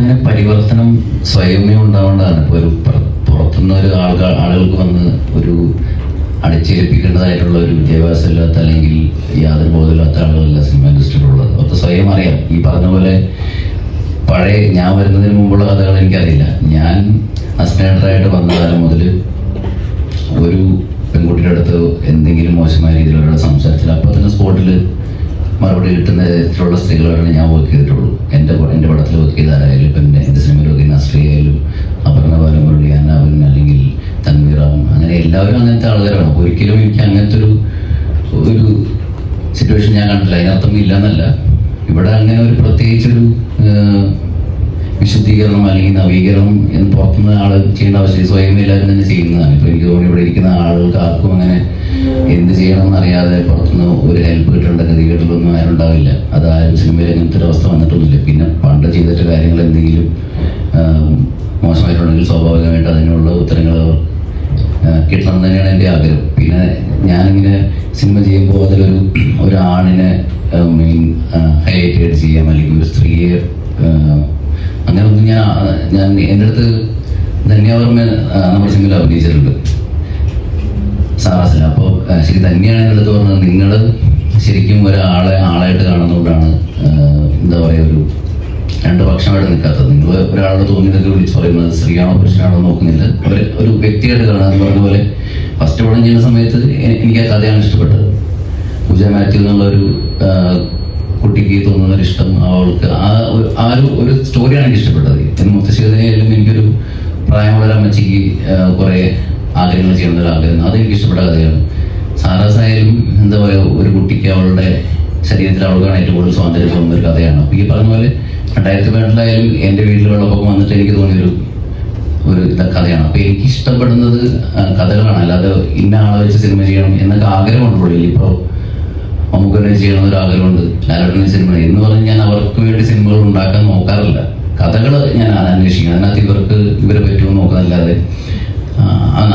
അങ്ങനെ പരിവർത്തനം സ്വയമേ ഉണ്ടാവേണ്ടതാണ്. ഇപ്പോൾ ഒരു പുറ- പുറത്തുനിന്ന് ഒരു ആൾക്കാർ ആളുകൾക്ക് വന്ന് ഒരു അടിച്ചേൽപ്പിക്കേണ്ടതായിട്ടുള്ള ഒരു വിദ്യാഭ്യാസം ഇല്ലാത്ത അല്ലെങ്കിൽ യാതൊരു ബോധമില്ലാത്ത ആളുകളല്ല സിനിമ ഇൻഡസ്ട്രിയിലുള്ളത്. അപ്പോൾ സ്വയം അറിയാം. ഈ പറഞ്ഞ പോലെ പഴയ ഞാൻ വരുന്നതിന് മുമ്പുള്ള കഥകൾ എനിക്കറിയില്ല. ഞാൻ അസിസ്റ്റന്റായിട്ട് വന്ന കാലം മുതൽ ഒരു പെൺകുട്ടിയുടെ അടുത്ത് എന്തെങ്കിലും മോശമായ രീതിയിലുള്ള സംസാരിച്ചാൽ അപ്പോൾ തന്നെ സ്പോട്ടിൽ കിട്ടുന്ന തരത്തിലുള്ള സ്ത്രീകളാണ് ഞാൻ വർക്ക് ചെയ്തിട്ടുള്ളൂ. എന്റെ എന്റെ പടത്തിൽ വർക്ക് ചെയ്ത ഇപ്പം എന്റെ എന്റെ സിനിമയിൽ വർക്ക് ചെയ്യുന്ന അശ്രീ ആയാലും അപർണ ബാലമുരളി അന്നാവൻ അല്ലെങ്കിൽ തൻവീറാവും അങ്ങനെ എല്ലാവരും അങ്ങനത്തെ അപ്പോൾ ഒരിക്കലും എനിക്ക് അങ്ങനത്തെ ഒരു ഒരു സിറ്റുവേഷൻ ഞാൻ കണ്ടില്ല അതിനർത്ഥം ഇല്ല എന്നല്ല ഇവിടെ അങ്ങനെ ഒരു പ്രത്യേകിച്ചൊരു വിശുദ്ധീകരണം അല്ലെങ്കിൽ നവീകരണം എന്ന് പുറത്തുനിന്ന് ആൾ ചെയ്യേണ്ട ആവശ്യം സ്വയം എല്ലാവരും തന്നെ ചെയ്യുന്നതാണ്. ഇപ്പൊ എനിക്ക് തോന്നുന്നു ഇവിടെ ഇരിക്കുന്ന ആളുകൾക്ക് ആർക്കും അങ്ങനെ എന്ത് ചെയ്യണം എന്നറിയാതെ പുറത്തുനിന്ന് ഒരു ഹെൽപ്പ് ഉണ്ടാവില്ല. അത് ആരും സിനിമയിൽ അങ്ങനത്തെ ഒരു അവസ്ഥ വന്നിട്ടൊന്നുമില്ല. പിന്നെ പണ്ട് ചെയ്തിട്ട് കാര്യങ്ങൾ എന്തെങ്കിലും മോശമായിട്ടുണ്ടെങ്കിൽ സ്വാഭാവികമായിട്ട് അതിനുള്ള ഉത്തരങ്ങൾ കിട്ടണം തന്നെയാണ് എന്റെ ആഗ്രഹം. പിന്നെ ഞാനിങ്ങനെ സിനിമ ചെയ്യുമ്പോൾ അതിലൊരു ഒരാണിനെ മീൻ മെയിൻ ഹൈലൈറ്റ് ചെയ്യാം അല്ലെങ്കിൽ ഒരു സ്ത്രീയെ അങ്ങനെ ഒന്നും ഞാൻ ഞാൻ എന്റെ അടുത്ത് ധന്യവർമ്മ നമ്മുടെ സിനിമയിൽ അഭിനയിച്ചിട്ടുണ്ട്. സാറാസിൽ അപ്പോൾ ശരി തന്നെയാണ് എന്റെ അടുത്ത് പറഞ്ഞത്. നിങ്ങൾ ശരിക്കും ഒരാളെ ആളായിട്ട് കാണുന്നതുകൊണ്ടാണ് എന്താ പറയുക ഒരു രണ്ട് പക്ഷമായിട്ട് നിൽക്കാത്തത്. നിങ്ങൾ ഒരാളോട് തോന്നിയതൊക്കെ വിളിച്ച് പറയുന്നത് സ്ത്രീയാണോ പുരുഷനാണോ നോക്കുന്നില്ല. അവർ ഒരു വ്യക്തിയായിട്ട് കാണുക എന്ന് പറഞ്ഞ പോലെ ഫസ്റ്റ് പടം ചെയ്യുന്ന സമയത്ത് എനിക്ക് ആ കഥയാണ് ഇഷ്ടപ്പെട്ടത്. പൂജ മാത്യു എന്നുള്ള ഒരു കുട്ടിക്ക് തോന്നുന്ന ഒരു ഇഷ്ടം അവൾക്ക് ആ ഒരു- ആ ഒരു ഒരു സ്റ്റോറിയാണ് എനിക്ക് ഇഷ്ടപ്പെട്ടത്. എന്ന് മുത്തശ്ശേരിയായാലും എനിക്കൊരു പ്രായമുള്ള ഒരു അമ്മച്ചിക്ക് കുറേ ആഗ്രഹങ്ങൾ ചെയ്യുന്ന ഒരു ആഗ്രഹം അത് എനിക്ക് ഇഷ്ടപ്പെട്ട കഥയാണ് സാറാസായാലും എന്താ പറയുക ഒരു കുട്ടിക്ക് അവളുടെ ശരീരത്തിൽ അവൾക്കാണ് ഏറ്റവും കൂടുതൽ സ്വാതന്ത്ര്യം തോന്നുന്ന ഒരു കഥയാണ്. ഈ പറഞ്ഞ പോലെ രണ്ടായിരത്തി പതിനെട്ടിലായാലും എന്റെ വീട്ടിൽ വെള്ളപ്പൊക്കം വന്നിട്ട് എനിക്ക് തോന്നിയൊരു ഒരു കഥയാണ്. അപ്പോൾ എനിക്ക് ഇഷ്ടപ്പെടുന്നത് കഥകളാണ്. അല്ലാതെ ഇന്ന ആളെ വെച്ച് സിനിമ ചെയ്യണം എന്നൊക്കെ ആഗ്രഹമുണ്ട് പുള്ളിയിൽ. ഇപ്പോൾ മമ്മൂക്കനെ ചെയ്യണം ഒരു ആഗ്രഹമുണ്ട്. ലാലേട്ടനെ സിനിമ എന്ന് പറഞ്ഞ് ഞാൻ അവർക്ക് വേണ്ടി സിനിമകൾ ഉണ്ടാക്കാൻ നോക്കാറില്ല. കഥകൾ ഞാൻ അന്വേഷിക്കുന്നത് അതിനകത്ത് ഇവർക്ക് ഇവരെ പറ്റുമോ നോക്കുന്നല്ലാതെ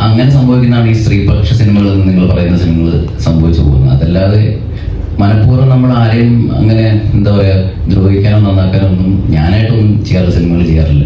അങ്ങനെ സംഭവിക്കുന്നതാണ് ഈ സ്ത്രീപക്ഷ സിനിമകൾ എന്ന് നിങ്ങൾ പറയുന്ന സിനിമകൾ സംഭവിച്ചു പോകുന്നത്. അതല്ലാതെ മനഃപൂർവം നമ്മൾ ആരെയും അങ്ങനെ എന്താ പറയാ ദ്രോഹിക്കാനോ നന്നാക്കാനോ ഒന്നും ഞാനായിട്ടൊന്നും ചെയ്യാറില്ല സിനിമകൾ ചെയ്യാറില്ല.